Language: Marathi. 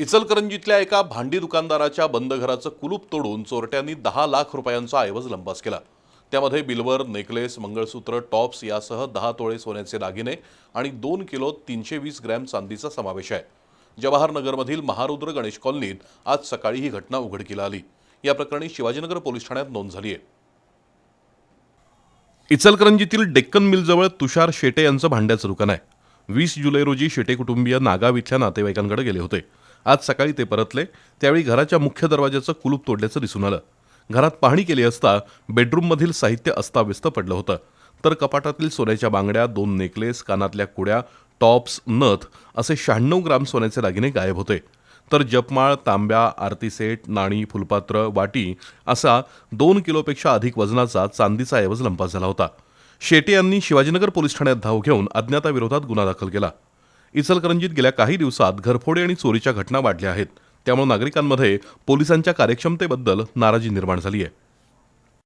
इचलकरंजीतल्या एका भांडी दुकानदाराच्या बंद घराचं कुलूप तोडून चोरट्यांनी दहा लाख रुपयांचा ऐवज लंपास केला. त्यामध्ये बिल्वर नेकलेस मंगळसूत्र टॉप्स यासह दहा तोळे सोन्याचे दागिने आणि दोन किलो तीनशे वीस ग्रॅम चांदीचा समावेश आहे. जवाहरनगरमधील महारुद्र गणेश कॉलनीत आज सकाळी ही घटना उघडकीला आली. या प्रकरणी शिवाजीनगर पोलीस ठाण्यात नोंद झाली आहे. इचलकरंजीतील डेक्कन मिलजवळ तुषार शेटे यांचं भांड्याचं दुकान आहे. वीस जुलै रोजी शेटे कुटुंबीय नागाव इथल्या नातेवाईकांकडे गेले होते. आज सकाळी ते परतले. त्यावेळी घराच्या मुख्य दरवाजाचं कुलूप तोडल्याचं दिसून आलं. घरात पाहणी केली असता बेडरूममधील साहित्य अस्ताव्यस्त पडलं होतं. तर कपाटातील सोन्याच्या बांगड्या दोन नेकलेस कानातल्या कुड्या टॉप्स नथ असे शहाण्णव ग्राम सोन्याचे दागिने गायब होते. तर जपमाळ तांब्या आरती सेट नाणी फुलपात्र वाटी असा दोन किलोपेक्षा अधिक वजनाचा चांदीचा ऐवज लंपास झाला होता. शेटे यांनी शिवाजीनगर पोलीस ठाण्यात धाव घेऊन अज्ञाताविरोधात गुन्हा दाखल केला. इचलकरंजीत गेल्या काही दिवसात घरफोडी आणि चोरीच्या घटना वाढल्या आहेत. त्यामुळे नागरिकांमध्ये पोलिसांच्या कार्यक्षमतेबद्दल नाराजी निर्माण झाली आहे.